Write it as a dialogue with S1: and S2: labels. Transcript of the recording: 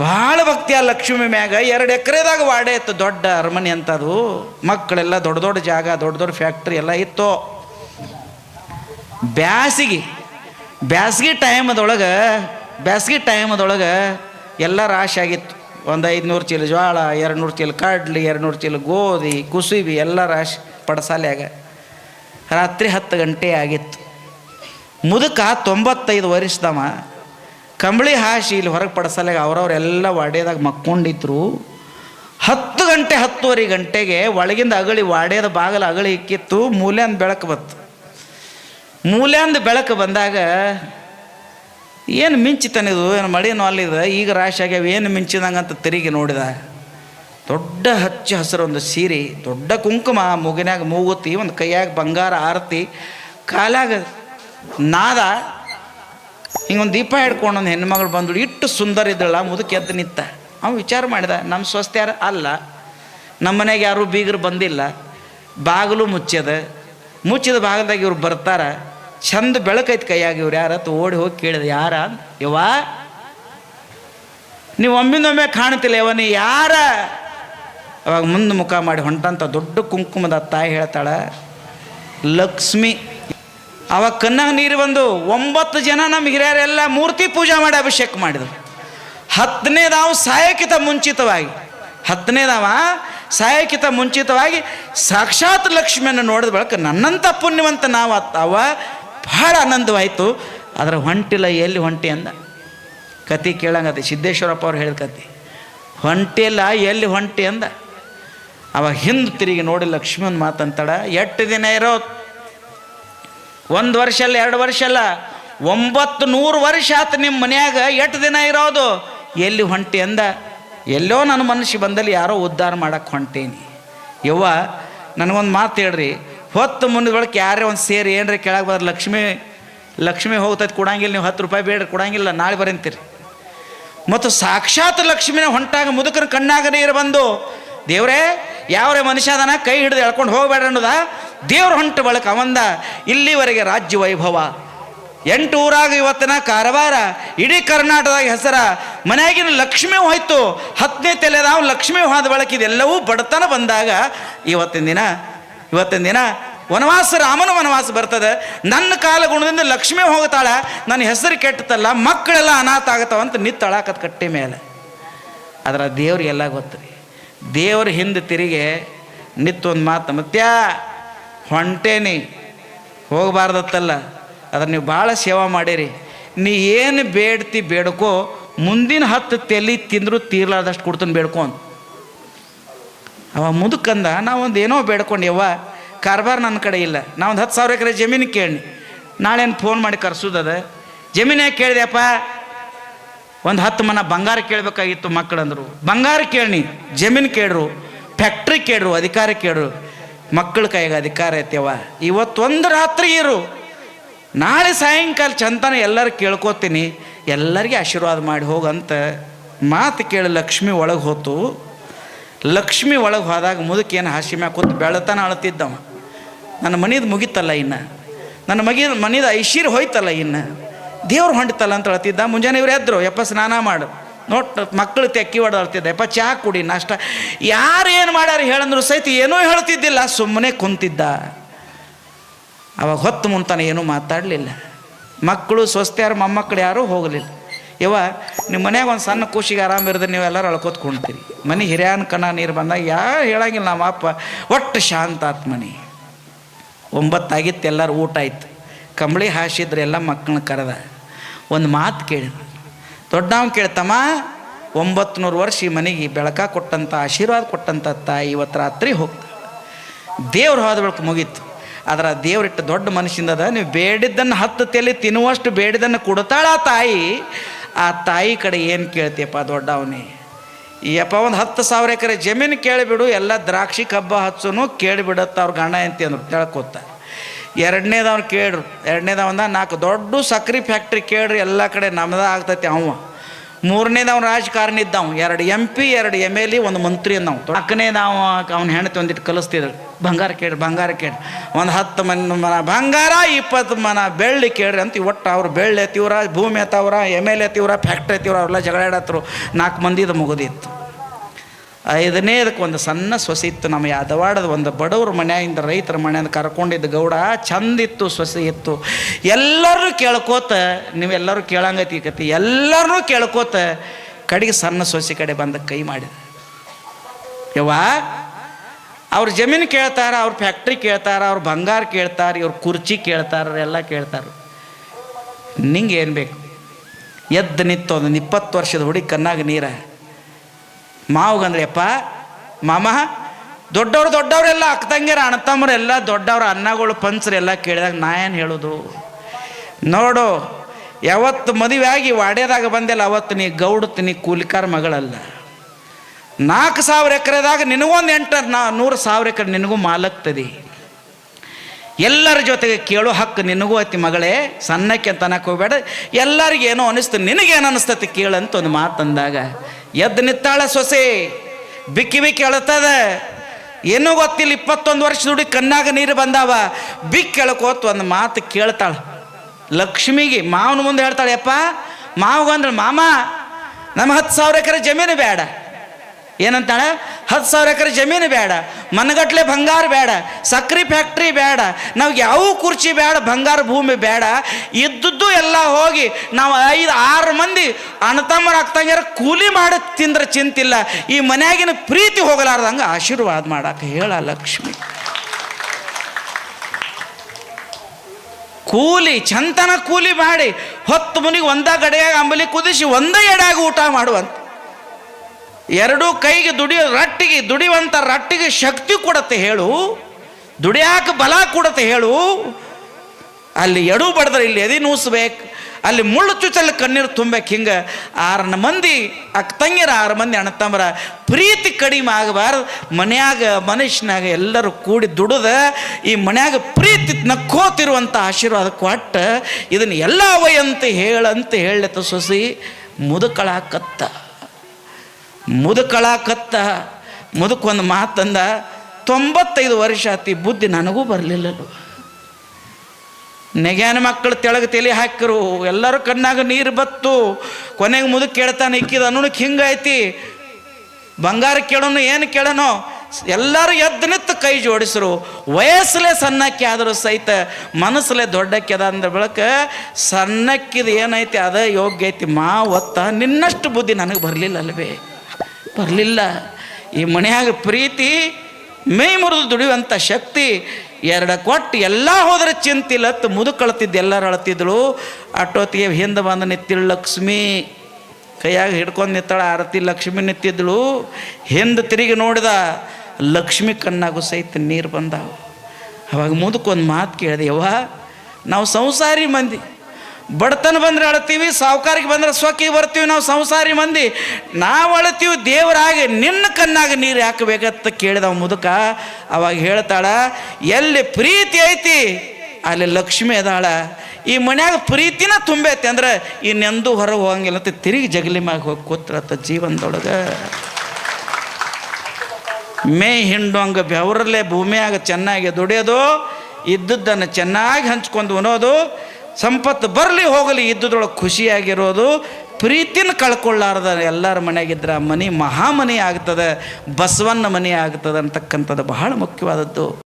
S1: ಭಾಳ ಭಕ್ತಿ ಆ ಲಕ್ಷ್ಮಿ ಮ್ಯಾಗ. ಎರಡು ಎಕರೆದಾಗ ವಾಡೆ ಇತ್ತು ದೊಡ್ಡ ಅರಮನೆ ಅಂತದು ಮಕ್ಕಳೆಲ್ಲ ದೊಡ್ಡ ದೊಡ್ಡ ಜಾಗ, ದೊಡ್ಡ ದೊಡ್ಡ ಫ್ಯಾಕ್ಟ್ರಿ ಎಲ್ಲ ಇತ್ತು. ಬ್ಯಾಸಿಗೆ, ಬ್ಯಾಸ್ಗೆ ಟೈಮದೊಳಗೆ ಬ್ಯಾಸ್ಗೆ ಟೈಮದೊಳಗೆ ಎಲ್ಲ ರಾಶಿ ಆಗಿತ್ತು. ಒಂದು ಐದುನೂರು ಚೀಲ ಜೋಳ ಎರಡು ನೂರು ಚೀಲ ಕಡ್ಲಿ ಎರಡು ನೂರು ಚೀಲ ಗೋಧಿ, ಕುಸುಬಿ ಎಲ್ಲ ರಾಶಿ ಪಡಸಾಲ್ಯಾಗ. ರಾತ್ರಿ ಹತ್ತು ಗಂಟೆ ಆಗಿತ್ತು. ಮುದುಕ ತೊಂಬತ್ತೈದು ವರ್ಷದವ. ಕಂಬಳಿ ಹಾಸಿ ಇಲ್ಲಿ ಹೊರಗೆ ಪಡಿಸಲಾಗ ಅವರವರೆಲ್ಲ ವಾಡ್ಯದಾಗ ಮಕ್ಕೊಂಡಿದ್ರು. ಹತ್ತು ಗಂಟೆ, ಹತ್ತುವರೆ ಗಂಟೆಗೆ ಒಳಗಿಂದ ಅಗಳಿ ವಾಡ್ಯದ ಬಾಗಲ ಅಗಳಿ ಇಕ್ಕಿತ್ತು, ಮೂಲ್ಯಾಂದ ಬೆಳಕು ಬಂತು. ಮೂಲ್ಯಾಂದ ಬೆಳಕು ಬಂದಾಗ ಏನು ಮಿಂಚಿತನಿದು ಏನು ಮಳೆನೂ ಅಲ್ಲಿದೆ ಈಗ ರಾಶಿ ಆಗ್ಯಾವ, ಏನು ಮಿಂಚಿದಂಗೆ ಅಂತ ತಿರುಗಿ ನೋಡಿದ. ದೊಡ್ಡ ಹಚ್ಚ ಹಸಿರು ಒಂದು ಸೀರೆ, ದೊಡ್ಡ ಕುಂಕುಮ ಮೂಗಿನಾಗ ಮೂಗುತಿ ಒಂದು ಕೈಯಾಗ ಬಂಗಾರ, ಆರತಿ ಕಾಲಾಗ ನಾದ ಹಿಂಗೊಂದು ದೀಪ ಹಿಡ್ಕೊಂಡು ಒಂದು ಹೆಣ್ಮಗಳು ಬಂದಳು ಇಟ್ಟು ಸುಂದರ ಇದ್ದಳ ಮುದುಕಿ ಎದ್ದು ನಿಂತ. ಅವ್ನು ವಿಚಾರ ಮಾಡಿದ ನಮ್ಮ ಸ್ವಸ್ತ್ಯಾರ ಅಲ್ಲ ನಮ್ಮ ಮನೆಗೆ ಯಾರೂ ಬೀಗರು ಬಂದಿಲ್ಲ, ಬಾಗಿಲು ಮುಚ್ಚದ. ಮುಚ್ಚಿದ ಭಾಗದಾಗ ಇವ್ರು ಬರ್ತಾರ, ಚಂದ ಬೆಳಕೈತಿ ಕೈಯಾಗಿ ಇವ್ರು ಯಾರ? ಓಡಿ ಹೋಗಿ ಕೇಳಿದ, ಯಾರ? ಯವ್ವ, ನೀವು ಒಮ್ಮಿಂದೊಮ್ಮೆ ಕಾಣ್ತಿಲ್ಲ ಯವ ನೀ ಯಾರ? ಅವಾಗ ಮುಂದೆ ಮುಖ ಮಾಡಿ ಹೊಂಟಂತ ದೊಡ್ಡ ಕುಂಕುಮದ ತಾಯಿ ಹೇಳ್ತಾಳ, ಲಕ್ಷ್ಮಿ ಅವಾಗ ಕಣ್ಣಾಗ ನೀರು ಬಂದು ಒಂಬತ್ತು ಜನ ನಮ್ಮ ಹಿರಿಯರೆಲ್ಲ ಮೂರ್ತಿ ಪೂಜೆ ಮಾಡಿ ಅಭಿಷೇಕ ಮಾಡಿದರು. ಹತ್ತನೇದಾವು ಸಾಯಕ್ಕಿಂತ ಮುಂಚಿತವಾಗಿ. ಹತ್ತನೇದಾವ ಸಾಯಕ್ಕಿಂತ ಮುಂಚಿತವಾಗಿ ಸಾಕ್ಷಾತ್ ಲಕ್ಷ್ಮಿಯನ್ನು ನೋಡಿದ ಬಳಿಕ ನನ್ನಂಥ ಪುಣ್ಯವಂತ ನಾವು ಅವ ಬಹಳ ಆನಂದವಾಯಿತು. ಅದರ ಹೊಂಟಿಲ್ಲ, ಎಲ್ಲಿ ಹೊಂಟಿ ಅಂದ? ಕತಿ ಕೇಳಂಗತಿ, ಸಿದ್ದೇಶ್ವರಪ್ಪ ಅವ್ರು ಹೇಳಿದ ಕತಿ. ಹೊಂಟಿಲ್ಲ, ಎಲ್ಲಿ ಹೊಂಟಿ ಅಂದ? ಅವ ಹಿಂದೆ ತಿರುಗಿ ನೋಡಿ ಲಕ್ಷ್ಮಿ ಒಂದು ಮಾತಂತಾಳ, ಎಷ್ಟು ದಿನ ಇರೋ ಒಂದು ವರ್ಷ ಅಲ್ಲ, ಎರಡು ವರ್ಷ ಅಲ್ಲ. ಒಂಬತ್ತು ನೂರು ವರ್ಷ ಆತು ನಿಮ್ಮ ಮನ್ಯಾಗ, ಎಷ್ಟು ದಿನ ಇರೋದು? ಎಲ್ಲಿ ಹೊಂಟಿ ಅಂದ? ಎಲ್ಲೋ ನನ್ನ ಮನುಷ್ಯ ಬಂದಲ್ಲಿ ಯಾರೋ ಉದ್ಧಾರ ಮಾಡಕ್ಕೆ ಹೊಂಟೇನಿ. ಯವ್ವ, ನನಗೊಂದು ಮಾತು ಹೇಳ್ರಿ. ಹೊತ್ತು ಮುಂದೊಳಗೆ ಯಾರೇ ಒಂದು ಸೇರಿ, ಏನ್ರಿ ಕೆಳಗೆ ಬರೋದು ಲಕ್ಷ್ಮಿ ಲಕ್ಷ್ಮಿ ಹೋಗ್ತೈತೆ, ಕೊಡಂಗಿಲ್ಲ, ನೀವು ಹತ್ತು ರೂಪಾಯಿ ಬೇಡ್ರಿ, ಕೊಡಂಗಿಲ್ಲ, ನಾಳೆ ಬರಂತೀರಿ. ಮತ್ತು ಸಾಕ್ಷಾತ್ ಲಕ್ಷ್ಮಿನ ಹೊಂಟಾಗ ಮುದುಕನ ಕಣ್ಣಾಗ ನೀರು ಬಂದು, ದೇವ್ರೇ, ಯಾವ್ರೇ ಮನುಷ್ಯ ಅದನ ಕೈ ಹಿಡಿದು ಎಳ್ಕೊಂಡು ಹೋಗ್ಬೇಡ ಅನ್ನೋದ ದೇವ್ರ ಹೊಂಟ ಬಳಕ ಅವಂದ ಇಲ್ಲಿವರೆಗೆ ರಾಜ್ಯ ವೈಭವ. ಎಂಟು ಊರಾಗ ಇವತ್ತಿನ ಕಾರವಾರ, ಇಡೀ ಕರ್ನಾಟಕದಾಗ ಹೆಸರ, ಮನೆಯಾಗಿನ ಲಕ್ಷ್ಮಿ ಹೋಯ್ತು, ಹತ್ತನೇ ತಲೆದಾವ್ ಲಕ್ಷ್ಮಿ ಹೋದ ಬಳಕ ಇದೆಲ್ಲವೂ ಬಡತನ ಬಂದಾಗ ಇವತ್ತಿನ ದಿನ ಇವತ್ತಿನ ದಿನ ವನವಾಸ, ರಾಮನ ವನವಾಸ ಬರ್ತದೆ. ನನ್ನ ಕಾಲ ಗುಣದಿಂದ ಲಕ್ಷ್ಮಿ ಹೋಗ್ತಾಳೆ, ನನ್ನ ಹೆಸರು ಕೆಟ್ಟತಲ್ಲ, ಮಕ್ಕಳೆಲ್ಲ ಅನಾಥ ಆಗತ್ತವ ಅಂತ ನಿತ್ತಳಾಕತ್ ಕಟ್ಟೆ ಮೇಲೆ. ಅದರ ದೇವ್ರಿಗೆಲ್ಲ ಗೊತ್ತು ರೀ. ದೇವ್ರ ಹಿಂದೆ ತಿರುಗಿ ನಿತ್ತೊಂದು ಮಾತು ಮತ್ಯಾ ಹೊಂಟೇನಿ. ಹೋಗಬಾರ್ದತ್ತಲ್ಲ. ಅದನ್ನು ನೀವು ಭಾಳ ಸೇವಾ ಮಾಡಿರಿ. ನೀ ಏನು ಬೇಡ್ತಿ ಬೇಡ್ಕೋ, ಮುಂದಿನ ಹತ್ತು ತೆಲಿ ತಿಂದರೂ ತೀರ್ಲಾರ್ದಷ್ಟು ಕೊಡ್ತೀನಿ ಬೇಡ್ಕೋ ಅಂತ. ಅವ ಮುದುಕಂದ, ನಾವೊಂದು ಏನೋ ಬೇಡ್ಕೊಂಡ್ಯವ್ವ ಕಾರ್ಬಾರ್ ನನ್ನ ಕಡೆ ಇಲ್ಲ. ನಾವೊಂದು ಹತ್ತು ಸಾವಿರ ಎಕರೆ ಜಮೀನು ಕೇಳಿ ನಾಳೇನು ಫೋನ್ ಮಾಡಿ ಕರ್ಸೋದದ ಜಮೀನು ಯಾಕೆ ಕೇಳಿದೆಯಪ್ಪ? ಒಂದು ಹತ್ತು ಮನ ಬಂಗಾರ ಕೇಳಬೇಕಾಗಿತ್ತು ಮಕ್ಕಳಂದರು ಬಂಗಾರ ಕೇಳಿ ಜಮೀನು ಕೇಳ್ರು. ಫ್ಯಾಕ್ಟ್ರಿ ಕೇಳ್ರು. ಅಧಿಕಾರ ಕೇಳ್ರು. ಮಕ್ಕಳ ಕೈಗೆ ಅಧಿಕಾರ ಐತೆವ ಇವತ್ತೊಂದು ರಾತ್ರಿ ಇರು. ನಾಳೆ ಸಾಯಂಕಾಲ ಚಂತನ ಎಲ್ಲರೂ ಕೇಳ್ಕೊತೀನಿ. ಎಲ್ಲರಿಗೆ ಆಶೀರ್ವಾದ ಮಾಡಿ ಹೋಗಂತ ಮಾತು ಕೇಳಿ ಲಕ್ಷ್ಮಿ ಒಳಗೆ ಹೋತು. ಲಕ್ಷ್ಮಿ ಒಳಗೆ ಹೋದಾಗ ಮುದುಕೇನು ಹಾಸಿ ಮ್ಯಾಗ ಕೂತು ಬೆಳತನ ಅಳ್ತಿದ್ದವ. ನನ್ನ ಮನಿದು ಮುಗಿತಲ್ಲ ಇನ್ನು. ನನ್ನ ಮಗಿ ಮನಿದ ಐಶೀರ್ ಹೋಯ್ತಲ್ಲ ಇನ್ನು. ದೇವ್ರು ಹೊಂಟಿತಲ್ಲ ಅಂತ ಅಳ್ತಿದ್ದ. ಮುಂಜಾನೆ ಇವ್ರು ಎದ್ರು, ಯಪ್ಪ ಸ್ನಾನ ಮಾಡು. ನೋಟ್ ಮಕ್ಕಳು ತೆಕ್ಕಿ ಹೊಡೆದಾಡ್ತಿದ್ದೆ ಅಳ್ತಿದ್ದ. ಯಪ್ಪ ಚಹಾ ಕುಡಿ, ನಾಷ್ಟ. ಯಾರು ಏನು ಮಾಡ್ಯಾರ ಹೇಳಂದ್ರು ಸಹಿತ ಏನೂ ಹೇಳ್ತಿದ್ದಿಲ್ಲ. ಸುಮ್ಮನೆ ಕುಂತಿದ್ದ. ಅವಾಗ ಹೊತ್ತು ಮುಂತಾನೆ ಏನೂ ಮಾತಾಡಲಿಲ್ಲ. ಮಕ್ಕಳು ಸ್ವಸ್ತ್ಯಾರು ಮೊಮ್ಮಕ್ಕಳು ಯಾರೂ ಹೋಗಲಿಲ್ಲ. ಇವ ನಿಮ್ಮ ಮನ್ಯಾಗ ಒಂದು ಸಣ್ಣ ಖುಷಿಗೆ ಆರಾಮ ಇರಿದ್ರೆ ನೀವೆಲ್ಲರೂ ಅಳ್ಕೋತ ಕುಣ್ತೀರಿ. ಮನೆ ಹಿರಿಯನ ಕಣ ನೀರು ಬಂದಾಗ ಯಾರು ಹೇಳಂಗಿಲ್ಲ ನಮ್ಮ ಅಪ್ಪ. ಒಟ್ಟು ಶಾಂತ ಆತ್ ಮನೆ ಒಂಬತ್ತಾಗಿತ್ತು ಎಲ್ಲರೂ ಊಟ ಆಯ್ತು. ಕಂಬಳಿ ಹಾಸಿದ್ರೆ ಎಲ್ಲ ಮಕ್ಕಳನ್ನ ಕರೆದ. ಒಂದು ಮಾತು ಕೇಳಿದ ದೊಡ್ಡವನ್ ಕೇಳ್ತಮ್ಮ ಒಂಬತ್ತು ನೂರು ವರ್ಷ ಈ ಮನೆಗೆ ಬೆಳಕ ಕೊಟ್ಟಂಥ ಆಶೀರ್ವಾದ ಕೊಟ್ಟಂಥ ತಾಯಿ ಇವತ್ತು ರಾತ್ರಿ ಹೋಗ್ತಾಳೆ. ದೇವ್ರು ಹೋದ ಬೆಳಕು ಮುಗೀತು. ಅದರ ದೇವ್ರಿಟ್ಟು ದೊಡ್ಡ ಮನುಷ್ಯಂದದ ನೀವು ಬೇಡಿದ್ದನ್ನು ಹತ್ತು ತಲೆ ತಿನ್ನುವಷ್ಟು ಬೇಡಿದ್ದನ್ನು ಕೊಡ್ತಾಳ ತಾಯಿ. ಆ ತಾಯಿ ಕಡೆ ಏನು ಕೇಳ್ತೀಯಪ್ಪ ದೊಡ್ಡವನೇ? ಯಪ್ಪ, ಒಂದು ಹತ್ತು ಸಾವಿರ ಎಕರೆ ಜಮೀನು ಕೇಳಿಬಿಡು, ಎಲ್ಲ ದ್ರಾಕ್ಷಿ ಕಬ್ಬ ಹಚ್ಚೋನು ಕೇಳಿಬಿಡತ್ತ ಅವ್ರ ಗಂಡ ಅಂತ ಅಂದ್ರು, ತಿಳ್ಕೊತ. ಎರಡನೇದವ್ನು ಕೇಳ್ರು. ಎರಡನೇದವಂದ ನಾಲ್ಕು ದೊಡ್ಡ ಸಕ್ರೆ ಫ್ಯಾಕ್ಟ್ರಿ ಕೇಳ್ರಿ, ಎಲ್ಲ ಕಡೆ ನಮ್ದ ಆಗ್ತೈತಿ ಅವ ಮೂರನೇದವ್ನ ರಾಜಕಾರಣಿ ಇದ್ದವ್ ಎರಡು ಎಂ ಪಿ ಎರಡು ಎಂ ಎಲ್ ಎ ಒಂದು ಮಂತ್ರಿ ನಾವು ನಾಲ್ಕನೇ ನಾವು ಅವ್ನ ಹೆಣ್ತಿ ಒಂದಿಟ್ಟು ಕಲಿಸ್ತಿದ್ರು. ಬಂಗಾರ ಕೇಳಿ ಬಂಗಾರ ಕೇಳಿ ಒಂದು ಹತ್ತು ಮನ ಮನ, ಬಂಗಾರ, ಇಪ್ಪತ್ತು ಮನ ಬೆಳ್ಳಿ ಕೇಳ್ರಿ ಅಂತ ಒಟ್ಟು ಅವ್ರು ಬೆಳ್ಳಿ ಎತ್ತಿವ್ರ, ಭೂಮಿ ಎತ್ತವ್ರ ಎಂ ಎಲ್ ಎತ್ತಿವ್ರ ಫ್ಯಾಕ್ಟ್ರಿ ಎತ್ತಿವ್ರ, ಅವ್ರೆಲ್ಲ ಜಗಳ ಆಡತ್ರು. ನಾಲ್ಕು ಮಂದಿದು ಮುಗಿದಿತ್ತು. ಐದನೇದಕ್ಕೆ ಒಂದು ಸಣ್ಣ ಸೊಸೆ ಇತ್ತು. ನಮ್ಮ ಯಾದವಾಡದ ಒಂದು ಬಡವ್ರ ಮನೆಯಿಂದ ರೈತರ ಮನೆಯಿಂದ ಕರ್ಕೊಂಡಿದ್ದ ಗೌಡ ಚಂದಿತ್ತು ಸೊಸೆ ಇತ್ತು. ಎಲ್ಲರೂ ಕೇಳ್ಕೋತ, ನೀವೆಲ್ಲರೂ ಕೇಳಂಗತಿ ಕತಿ ಎಲ್ಲರೂ ಕೇಳ್ಕೋತ ಕಡೆಗೆ ಸಣ್ಣ ಸೊಸೆ ಕಡೆ ಬಂದ ಕೈ ಮಾಡಿದ. ಯವ್ವಾ, ಅವ್ರ ಜಮೀನು ಕೇಳ್ತಾರ, ಅವ್ರ ಫ್ಯಾಕ್ಟ್ರಿ ಕೇಳ್ತಾರ, ಅವ್ರ ಬಂಗಾರ ಕೇಳ್ತಾರ, ಇವ್ರ ಕುರ್ಚಿ ಕೇಳ್ತಾರ ಎಲ್ಲ ಕೇಳ್ತಾರ. ನಿಂಗೆ ಏನು ಬೇಕು? ಎದ್ದು ನಿಂತು ಒಂದು ಇಪ್ಪತ್ತು ವರ್ಷದ ಹುಡುಗಿ ಕಣ್ಣಾಗ ನೀರ. ಮಾವುಗಂದ್ರೆ ಅಪ್ಪ ಮಾಮ, ದೊಡ್ಡವ್ರು ದೊಡ್ಡವರೆಲ್ಲ ಅಕ್ಕ ತಂಗಿಯರ ಅಣ್ಣತಮ್ಮರೆಲ್ಲ ದೊಡ್ಡವ್ರ ಅನ್ನಗಳು ಪಂಚರೆಲ್ಲ ಕೇಳಿದಾಗ ನಾ ಏನು ಹೇಳೋದು? ನೋಡು, ಯಾವತ್ತು ಮದುವೆ ಆಗಿ ವಾಡ್ಯದಾಗ ಬಂದೆಲ್ಲ ಅವತ್ತು ನೀ ಗೌಡತ್ ನೀ ಕೂಲಿಕಾರ ಮಗಳಲ್ಲ. ನಾಲ್ಕು ಸಾವಿರ ಎಕರೆದಾಗ ನಿನಗೊಂದು ಎಂಟು, ನಾ ನೂರು ಸಾವಿರ ಎಕರೆ ನಿನಗೂ ಮಾಲಕ್ತದಿ. ಎಲ್ಲರ ಜೊತೆಗೆ ಕೇಳೋ ಹಕ್ಕು ನಿನಗೂ ಐತಿ ಮಗಳೇ, ಸಣ್ಣಕ್ಕೆ ಅಂತ ಅನ್ನಕ್ಕೆ ಹೋಗ್ಬೇಡ. ಎಲ್ಲರಿಗೂ ಏನೋ ಅನಿಸ್ತು ನಿನಗೇನು ಅನಿಸ್ತತಿ ಕೇಳಂತ ಒಂದು ಮಾತಂದಾಗ ಎದ್ದು ನಿತ್ತಾಳ ಸೊಸೆ, ಬಿಕ್ಕಿ ಬಿಕ್ಕಿ ಅಳತದ. ಏನೂ ಗೊತ್ತಿಲ್ಲ, ಇಪ್ಪತ್ತೊಂದು ವರ್ಷ ದುಡಿ ಕಣ್ಣಾಗ ನೀರು ಬಂದಾವ. ಬಿಕ್ಕಿ ಎಳ್ಕೋತ ಒಂದು ಮಾತು ಕೇಳ್ತಾಳ. ಲಕ್ಷ್ಮಿಗೆ ಮಾವನ ಮುಂದೆ ಹೇಳ್ತಾಳೆ, ಯಪ್ಪ ಮಾವಗಂದ್ರೆ ಮಾಮ ನಮ್ಮ ಹತ್ತು ಸಾವಿರ ಎಕರೆ ಜಮೀನು ಬೇಡ. ಏನಂತಾಳೆ? ಹತ್ತು ಸಾವಿರ ಎಕರೆ ಜಮೀನು ಬೇಡ, ಮನಗಟ್ಲೆ ಬಂಗಾರ ಬೇಡ, ಸಕ್ರೆ ಫ್ಯಾಕ್ಟ್ರಿ ಬೇಡ, ನಾವು ಯಾವ ಕುರ್ಚಿ ಬೇಡ, ಬಂಗಾರ ಭೂಮಿ ಬೇಡ. ಇದ್ದದ್ದು ಎಲ್ಲ ಹೋಗಿ ನಾವು ಐದು, ಆರು ಮಂದಿ ಅಣತಮ್ಮರ ಅಕ್ಕಂಗ್ಯಾರ ಕೂಲಿ ಮಾಡಿ ತಿಂದ್ರೆ ಚಿಂತಿಲ್ಲ. ಈ ಮನೆಯಾಗಿನ ಪ್ರೀತಿ ಹೋಗಲಾರ್ದಂಗೆ ಆಶೀರ್ವಾದ ಮಾಡಕ್ಕೆ ಹೇಳ ಲಕ್ಷ್ಮಿ. ಕೂಲಿ, ಚಂತನ ಕೂಲಿ ಮಾಡಿ ಹೊತ್ತು ಮುನಿಗೆ ಒಂದ ಗಡೆಯಾಗಿ ಅಂಬಲಿ ಕುದಿಸಿ ಒಂದೇ ಎಡೆಯಾಗಿ ಊಟ ಮಾಡುವಂತ ಎರಡೂ ಕೈಗೆ ದುಡಿಯೋ ರಟ್ಟಿಗೆ ದುಡಿಯುವಂಥ ರಟ್ಟಿಗೆ ಶಕ್ತಿ ಕೊಡತ್ತೆ ಹೇಳು. ದುಡಿಯಾಕ ಬಲ ಕೊಡತ್ತೆ ಹೇಳು. ಅಲ್ಲಿ ಎಡು ಬಡದ್ರೆ ಇಲ್ಲಿ ಎದಿ ನೂಸ್ಬೇಕು. ಅಲ್ಲಿ ಮುಳ್ಳು ಚುಚ್ಚಲ್ಲಿ ಕಣ್ಣೀರು ತುಂಬಬೇಕು ಹಿಂಗೆ. ಆರನ ಮಂದಿ ಅಕ್ಕ ತಂಗಿರ ಆರು ಮಂದಿ ಅಣ್ಣತಮ್ಮರ ಪ್ರೀತಿ ಕಡಿಮೆ ಆಗಬಾರ್ದು. ಮನ್ಯಾಗ ಮನುಷ್ಯನಾಗ ಎಲ್ಲರೂ ಕೂಡಿ ದುಡಿದ, ಈ ಮನ್ಯಾಗ ಪ್ರೀತಿ ನಕ್ಕೋತಿರುವಂಥ ಆಶೀರ್ವಾದ ಕೊಟ್ಟ, ಇದನ್ನು ಎಲ್ಲ ವಯಂತ ಹೇಳಂತ ಹೇಳತ್ತ ಸೊಸಿ, ಮುದುಕಳಾಕತ್ತ. ಮುದುಕಳಾಕತ್ತ. ಮುದುಕೊಂದು ಮಾತಂದ, ತೊಂಬತ್ತೈದು ವರ್ಷ ಆತಿ, ಬುದ್ಧಿ ನನಗೂ ಬರಲಿಲ್ಲಲ್ಲ. ನೆಗ್ಯಾನ ಮಕ್ಕಳು ತೆಳಗ ತಲೆ ಹಾಕಿರು, ಎಲ್ಲರೂ ಕಣ್ಣಾಗ ನೀರು ಬತ್ತು, ಕೊನೆಗೆ ಮುದುಕ್ ಕೇಳ್ತಾನೆ, ಇಕ್ಕಿದ ಅನ್ನೋಣಕ್ಕೆ ಹಿಂಗೈತಿ ಬಂಗಾರ ಕೇಳೋನು, ಏನು ಕೇಳೋನೋ? ಎಲ್ಲರೂ ಎದ್ದು ನಿಂತು ಕೈ ಜೋಡಿಸರು. ವಯಸ್ಸಲೇ ಸಣ್ಣಕ್ಕೆ ಆದರೂ ಸಹಿತ, ಮನಸ್ಸಲ್ಲೇ ದೊಡ್ಡಕ್ಕೆ ಅದ ಅಂದ ಬೆಳಕ, ಸಣ್ಣಕ್ಕಿದು ಏನೈತಿ, ಅದ ಯೋಗ್ಯ ಐತಿ, ಮಾ ಒತ್ತ, ನಿನ್ನಷ್ಟು ಬುದ್ಧಿ ನನಗೆ ಬರಲಿಲ್ಲ ಅಲ್ವೇ ಬರಲಿಲ್ಲ. ಈ ಮನೆಯಾಗ ಪ್ರೀತಿ ಮೈ ಮುರಿದು ದುಡಿಯುವಂಥ ಶಕ್ತಿ ಎರಡ ಕೊಟ್ಟು ಎಲ್ಲ ಹೋದ್ರೆ ಚಿಂತಿಲ್ಲತ್ತು ಮುದುಕಳ್ತಿದ್ದು ಎಲ್ಲರೂ ಅಳ್ತಿದ್ಳು. ಅಟ್ಟೊತ್ತಿಗೆ ಹಿಂದೆ ಬಂದು ನಿತ್ತಿಳು ಲಕ್ಷ್ಮಿ. ಕೈಯಾಗ ಹಿಡ್ಕೊಂಡು ನಿತ್ತಾಳ ಆರತಿ ಲಕ್ಷ್ಮಿ ನಿತ್ತಿದ್ಳು ಹಿಂದೆ ತಿರುಗಿ ನೋಡಿದ ಲಕ್ಷ್ಮಿ ಕಣ್ಣಾಗು ಸಹಿತ ನೀರು ಬಂದಾವ. ಅವಾಗ ಮುದುಕೊಂದು ಮಾತು ಕೇಳಿದೆ, ಯವ್ವ, ನಾವು ಸಂಸಾರಿ ಮಂದಿ. ಬಡತನ ಬಂದ್ರೆ ಅಳ್ತೀವಿ ಸಾವುಕಾರಿಗೆ ಬಂದ್ರೆ ಸೊಕ್ಕಿಗೆ ಬರ್ತೀವಿ, ನಾವು ಸಂಸಾರಿ ಮಂದಿ. ನಾವು ಅಳ್ತೀವಿ, ದೇವರಾಗಿ ನಿನ್ನ ಕಣ್ಣಾಗ ನೀರು ಹಾಕಬೇಕಂತ ಕೇಳಿದವ ಮುದುಕ. ಅವಾಗ ಹೇಳ್ತಾಳ, ಎಲ್ಲಿ ಪ್ರೀತಿ ಐತಿ, ಅಲ್ಲಿ ಲಕ್ಷ್ಮಿ ಅದಾಳ. ಈ ಮನ್ಯಾಗ ಪ್ರೀತಿನ ತುಂಬೈತಿ ಅಂದ್ರೆ ಇನ್ನೆಂದೂ ಹೊರಗೆ ಹೋಗಂಗಿಲ್ಲ ಅಂತ ತಿರುಗಿ ಜಗಲಿ ಮ್ಯಾಗ ಹೋಗಿ ಕೂತ್ರತ್ತ ಜೀವನದೊಳಗೆ. ಮೇ ಹಿಂಡೋಂಗ ಬೆವರಲ್ಲೇ ಭೂಮಿಯಾಗ ಚೆನ್ನಾಗಿ ದುಡಿಯೋದು, ಇದ್ದದ್ದನ್ನು ಚೆನ್ನಾಗಿ ಹಂಚ್ಕೊಂಡು ಉಣೋದು ಸಂಪತ್ತು ಬರಲಿ ಹೋಗಲಿ ಇದ್ದದ್ರೊಳಗೆ ಖುಷಿಯಾಗಿರೋದು ಪ್ರೀತಿನ ಕಳ್ಕೊಳ್ಳಾರದ ಎಲ್ಲರ ಮನೆಯಾಗಿದ್ದರೆ ಆ ಮನೆ ಮಹಾಮನೆ ಆಗ್ತದೆ ಬಸವನ್ನ ಮನೆ ಆಗ್ತದೆ ಅಂತಕ್ಕಂಥದ್ದು ಬಹಳ ಮುಖ್ಯವಾದದ್ದು.